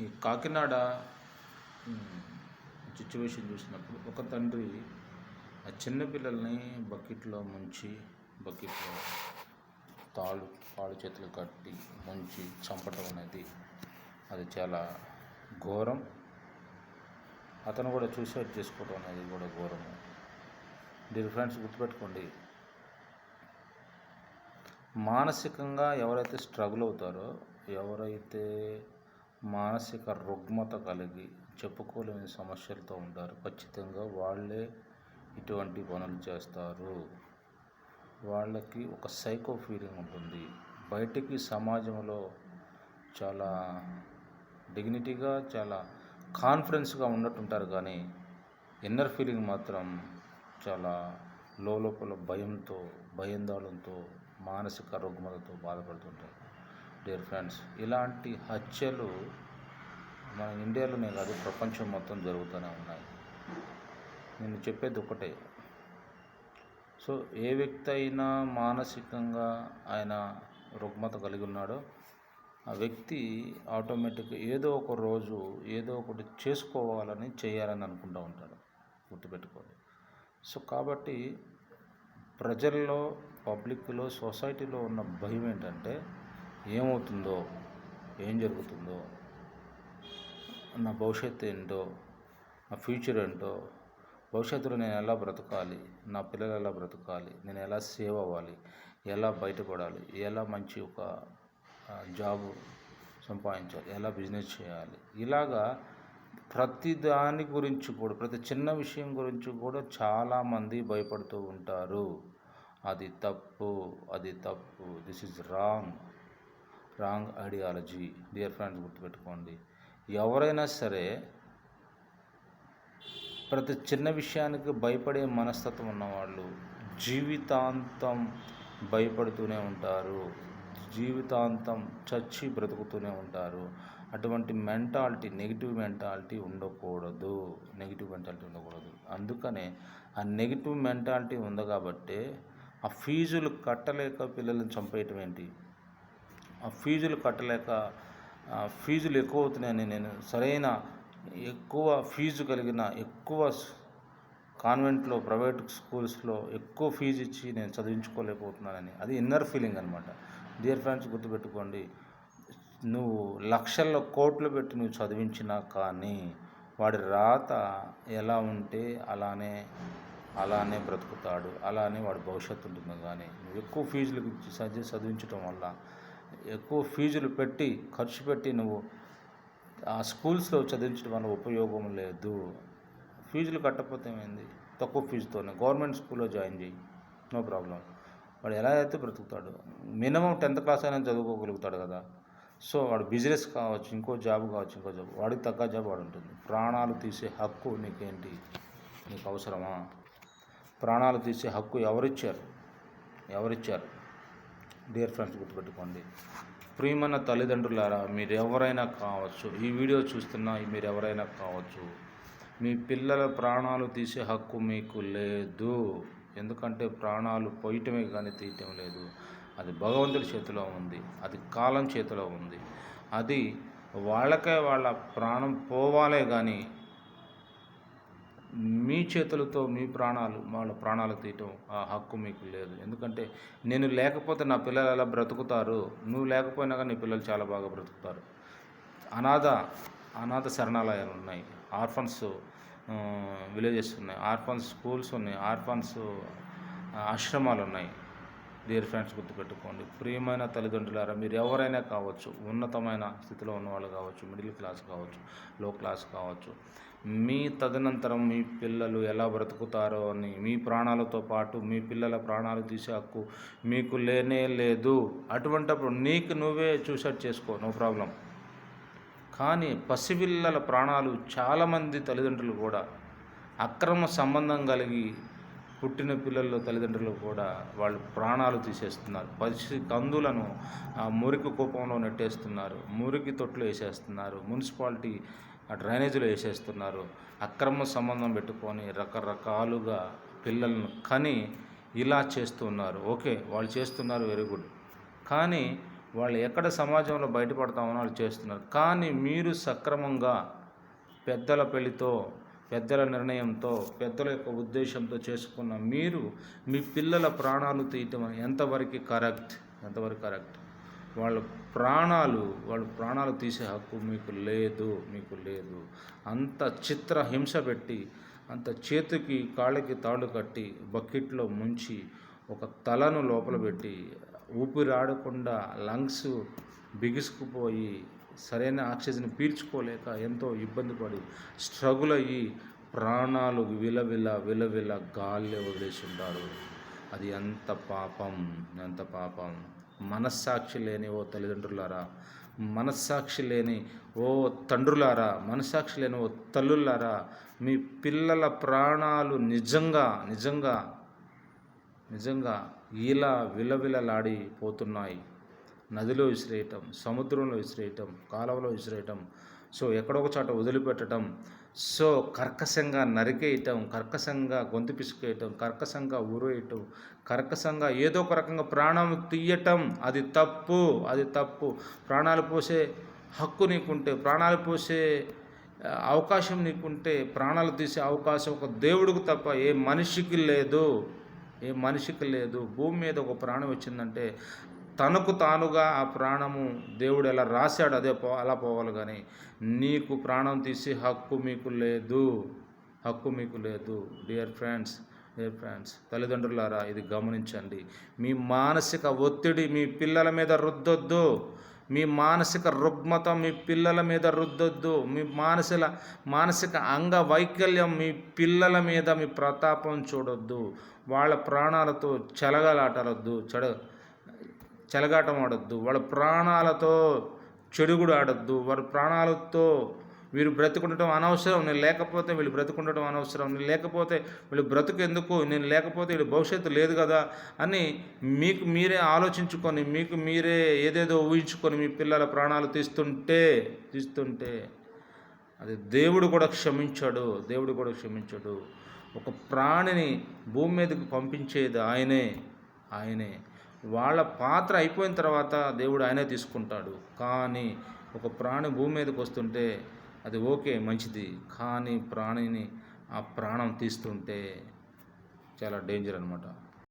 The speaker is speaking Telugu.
ఈ కాకినాడ సిచ్యువేషన్ చూసినప్పుడు ఒక తండ్రి ఆ చిన్నపిల్లల్ని బకెట్లో ముంచి బకెట్లో తాళ్ళు కాళ్ళు చేతులు కట్టి ముంచి చంపటం అనేది అది చాలా ఘోరం. అతను కూడా సూసైడ్ చేసుకోవడం అనేది కూడా ఘోరము. డియర్ ఫ్రెండ్స్ గుర్తుపెట్టుకోండి. మానసికంగా ఎవరైతే స్ట్రగుల్ అవుతారో ఎవరైతే మానసిక రుగ్మత కలిగి చెప్పుకోలేని సమస్యలతో ఉంటారు. ఖచ్చితంగా వాళ్ళే ఇటువంటి పనులు చేస్తారు. వాళ్ళకి ఒక సైకో ఫీలింగ్ ఉంటుంది. బయటికి సమాజంలో చాలా డిగ్నిటీగా చాలా కాన్ఫిడెన్స్గా ఉన్నట్టుంటారు కానీ ఇన్నర్ ఫీలింగ్ మాత్రం చాలా లోపల భయంతో భయాందోళనతో మానసిక రుగ్మతతో బాధపడుతుంటారు. డియర్ ఫ్రెండ్స్ ఇలాంటి హత్యలు మన ఇండియాలోనే కాదు ప్రపంచం మొత్తం జరుగుతూనే ఉన్నాయి. నేను చెప్పేది ఒకటే సో ఏ వ్యక్తి అయినా మానసికంగా ఆయన రుగ్మత కలిగి ఉన్నాడో ఆ వ్యక్తి ఆటోమేటిక్గా ఏదో ఒక రోజు ఏదో ఒకటి చేసుకోవాలని చేయాలని అనుకుంటూ ఉంటాడు. గుర్తుపెట్టుకోండి. సో కాబట్టి ప్రజల్లో పబ్లిక్లో సొసైటీలో ఉన్న భయం ఏంటంటే ఏమవుతుందో ఏం జరుగుతుందో నా భవిష్యత్తు ఏంటో నా ఫ్యూచర్ ఏంటో భవిష్యత్తులో నేను ఎలా బ్రతకాలి నా పిల్లలు ఎలా బ్రతకాలి నేను ఎలా సేవ్ అవ్వాలి ఎలా బయటపడాలి ఎలా మంచి ఒక జాబ్ సంపాదించాలి ఎలా బిజినెస్ చేయాలి. ఇలాగా ప్రతి దాని గురించి కూడా ప్రతి చిన్న విషయం గురించి కూడా చాలామంది భయపడుతూ ఉంటారు. అది తప్పు అది తప్పు this is wrong. Wrong ideology dear friends గుర్తుపెట్టుకోండి. ఎవరైనా సరే ప్రతి చిన్న విషయానికి భయపడే మనస్తత్వం ఉన్నవాళ్ళు జీవితాంతం భయపడుతూనే ఉంటారు. జీవితాంతం చచ్చి బ్రతుకుతూనే ఉంటారు. అటువంటి మెంటాలిటీ నెగిటివ్ మెంటాలిటీ ఉండకూడదు. నెగిటివ్ మెంటాలిటీ ఉండకూడదు. అందుకనే ఆ నెగిటివ్ మెంటాలిటీ ఉంది కాబట్టి ఆ ఫీజులు కట్టలేక పిల్లల్ని చంపేయటం ఏంటి? ఫీజులు కట్టలేక ఫీజులు ఎక్కువ అవుతున్నాయని నేను సరైన ఎక్కువ ఫీజు కలిగిన ఎక్కువ కాన్వెంట్లో ప్రైవేట్ స్కూల్స్లో ఎక్కువ ఫీజు ఇచ్చి నేను చదివించుకోలేకపోతున్నానని. అది ఇన్నర్ ఫీలింగ్ అనమాట డియర్ ఫ్రెండ్స్ గుర్తుపెట్టుకోండి. నువ్వు లక్షల్లో కోట్లు పెట్టి నువ్వు చదివించినా కానీ వాడి రాత ఎలా ఉంటే అలానే అలానే బ్రతుకుతాడు. అలానే వాడి భవిష్యత్తు ఉంటుంది కానీ నువ్వు ఎక్కువ ఫీజులు ఇచ్చి చదివించడం వల్ల ఎక్కువ ఫీజులు పెట్టి ఖర్చు పెట్టి నువ్వు ఆ స్కూల్స్లో చదివించడం వల్ల ఉపయోగం లేదు. ఫీజులు కట్టకపోతే ఏమైంది? తక్కువ ఫీజుతోనే. గవర్నమెంట్ స్కూల్లో జాయిన్ చేయి. No problem. వాడు ఎలా అయితే బ్రతుకుతాడు? మినిమం టెన్త్ క్లాస్ అయినా చదువుకోగలుగుతాడు కదా. సో వాడు బిజినెస్ కావచ్చు ఇంకో జాబ్ కావచ్చు ఇంకో జాబ్ వాడికి తగ్గ జాబ్ వాడు ఉంటుంది. ప్రాణాలు తీసే హక్కు నీకేంటి? నీకు అవసరమా? ప్రాణాలు తీసే హక్కు ఎవరిచ్చారు? ఎవరిచ్చారు? డియర్ ఫ్రెండ్స్ గుర్తుపెట్టుకోండి. ప్రియమైన తల్లిదండ్రులారా మీరు ఎవరైనా కావచ్చు ఈ వీడియో చూస్తున్న మీరు ఎవరైనా కావచ్చు మీ పిల్లల ప్రాణాలు తీసే హక్కు మీకు లేదు. ఎందుకంటే ప్రాణాలు పోయటమే కానీ తీయటం లేదు. అది భగవంతుడి చేతిలో ఉంది. అది కాలం చేతిలో ఉంది. అది వాళ్ళకే వాళ్ళ ప్రాణం పోవాలే కానీ మీ చేతులతో మీ ప్రాణాలు వాళ్ళ ప్రాణాలు తీయటం ఆ హక్కు మీకు లేదు. ఎందుకంటే నేను లేకపోతే నా పిల్లలు ఎలా బ్రతుకుతారు? నువ్వు లేకపోయినా కానీ నీ పిల్లలు చాలా బాగా బ్రతుకుతారు. అనాథ అనాథ శరణాలయాలు ఉన్నాయి. ఆర్ఫన్స్ విలేజెస్ ఉన్నాయి. ఆర్ఫన్స్ స్కూల్స్ ఉన్నాయి. ఆర్ఫన్స్ ఆశ్రమాలు ఉన్నాయి. డియర్ ఫ్రెండ్స్ గుర్తుపెట్టుకోండి. ప్రియమైన తల్లిదండ్రులారా మీరు ఎవరైనా కావచ్చు ఉన్నతమైన స్థితిలో ఉన్నవాళ్ళు కావచ్చు మిడిల్ క్లాస్ కావచ్చు లో క్లాస్ కావచ్చు మీ తదనంతరం మీ పిల్లలు ఎలా బ్రతుకుతారో అని మీ ప్రాణాలతో పాటు మీ పిల్లల ప్రాణాలు తీసే హక్కు మీకు లేనే లేదు. అటువంటప్పుడు నీకు నువ్వే చూసెట్ చేసుకో నో ప్రాబ్లం కానీ పసిపిల్లల ప్రాణాలు చాలామంది తల్లిదండ్రులు కూడా అక్రమ సంబంధం కలిగి పుట్టిన పిల్లల్లో తల్లిదండ్రులు కూడా వాళ్ళు ప్రాణాలు తీసేస్తున్నారు. పసి కందులను ఆ మురికి కూపంలో నెట్టేస్తున్నారు. మురికి తొట్లు వేసేస్తున్నారు. మున్సిపాలిటీ డ్రైనేజీలు డ్రైనేజీలో వేసేస్తున్నారు. అక్రమ సంబంధం పెట్టుకొని రకరకాలుగా పిల్లలను కని ఇలా చేస్తున్నారు. ఓకే వాళ్ళు చేస్తున్నారు వెరీ గుడ్. కానీ వాళ్ళు ఎక్కడ సమాజంలో బయటపడతామో వాళ్ళు చేస్తున్నారు. కానీ మీరు సక్రమంగా పెద్దల పెళ్ళితో పెద్దల నిర్ణయంతో పెద్దల యొక్క ఉద్దేశంతో చేసుకున్న మీరు మీ పిల్లల ప్రాణాలు తీయటం ఎంతవరకు కరెక్ట్ ఎంతవరకు కరెక్ట్ వాళ్ళ ప్రాణాలు వాళ్ళ ప్రాణాలు తీసే హక్కు మీకు లేదు మీకు లేదు. అంత చిత్ర హింస పెట్టి అంత చేతికి కాళ్ళకి తాళ్ళు కట్టి బకెట్లో ముంచి ఒక తలను లోపల పెట్టి ఊపిరాడకుండా లంగ్స్ బిగుసుకుపోయి సరైన ఆక్సిజన్ పీల్చుకోలేక ఎంతో ఇబ్బంది పడి స్ట్రగుల్ అయ్యి ప్రాణాలు విలవిల విలవిల గాలి వదిలేసి ఉంటారు అది ఎంత పాపం ఎంత పాపం. మనస్సాక్షి లేని ఓ తల్లిదండ్రులారా మనస్సాక్షి లేని ఓ తండ్రులారా మనస్సాక్షి లేని ఓ తల్లులారా మీ పిల్లల ప్రాణాలు నిజంగా నిజంగా నిజంగా ఇలా విలవిలలాడిపోతున్నాయి నదిలో విసిరేయటం సముద్రంలో విసిరేయటం కాలువలో విసిరేయటం సో ఎక్కడొక చోట వదిలిపెట్టడం సో కర్కశంగా నరికేయటం కర్కశంగా గొంతు పిసుకేయటం కర్కశంగా ఊరేయటం కర్కశంగా ఏదో ఒక రకంగా ప్రాణం తీయటం అది తప్పు అది తప్పు. ప్రాణాలు పోసే హక్కు నీకుంటే ప్రాణాలు పోసే అవకాశం నీకుంటే ప్రాణాలు తీసే అవకాశం ఒక దేవుడికి తప్ప ఏ మనిషికి లేదు. ఏ మనిషికి లేదు. భూమి మీద ఒక ప్రాణం వచ్చిందంటే తనకు తానుగా ఆ ప్రాణము దేవుడు ఎలా రాశాడు అదే పో అలా పోవాలి కానీ నీకు ప్రాణం తీసి హక్కు మీకు లేదు. హక్కు మీకు లేదు. డియర్ ఫ్రెండ్స్ డియర్ ఫ్రెండ్స్ తల్లిదండ్రులారా ఇది గమనించండి. మీ మానసిక ఒత్తిడి మీ పిల్లల మీద రుద్దొద్దు. మీ మానసిక రుగ్మత మీ పిల్లల మీద రుద్దొద్దు. మీ మానసిక మానసిక అంగ వైకల్యం మీ పిల్లల మీద మీ ప్రతాపం చూడొద్దు. వాళ్ళ ప్రాణాలతో చెలగలాటరొద్దు చెడ చెలగాటం ఆడొద్దు వాళ్ళ ప్రాణాలతో చెడుగుడు ఆడొద్దు. వారి ప్రాణాలతో వీరు బ్రతుకుండటం అనవసరం. నేను లేకపోతే వీళ్ళు బ్రతుకుండటం అనవసరం. నేను లేకపోతే వీళ్ళు బ్రతుకు ఎందుకు? నేను లేకపోతే వీళ్ళు భవిష్యత్తు లేదు కదా అని మీకు మీరే ఆలోచించుకొని మీకు మీరే ఏదేదో ఊహించుకొని మీ పిల్లల ప్రాణాలు తీస్తుంటే తీస్తుంటే అది దేవుడు కూడా క్షమించాడు. దేవుడు కూడా క్షమించాడు. ఒక ప్రాణిని భూమి మీదకి పంపించేది ఆయనే. ఆయనే. వాళ్ళ పాత్ర అయిపోయిన తర్వాత దేవుడు ఆయనే తీసుకుంటాడు. కానీ ఒక ప్రాణి భూమి మీదకి వస్తుంటే అది ఓకే మంచిది. కానీ ప్రాణిని ఆ ప్రాణం తీస్తుంటే చాలా డేంజర్ అనమాట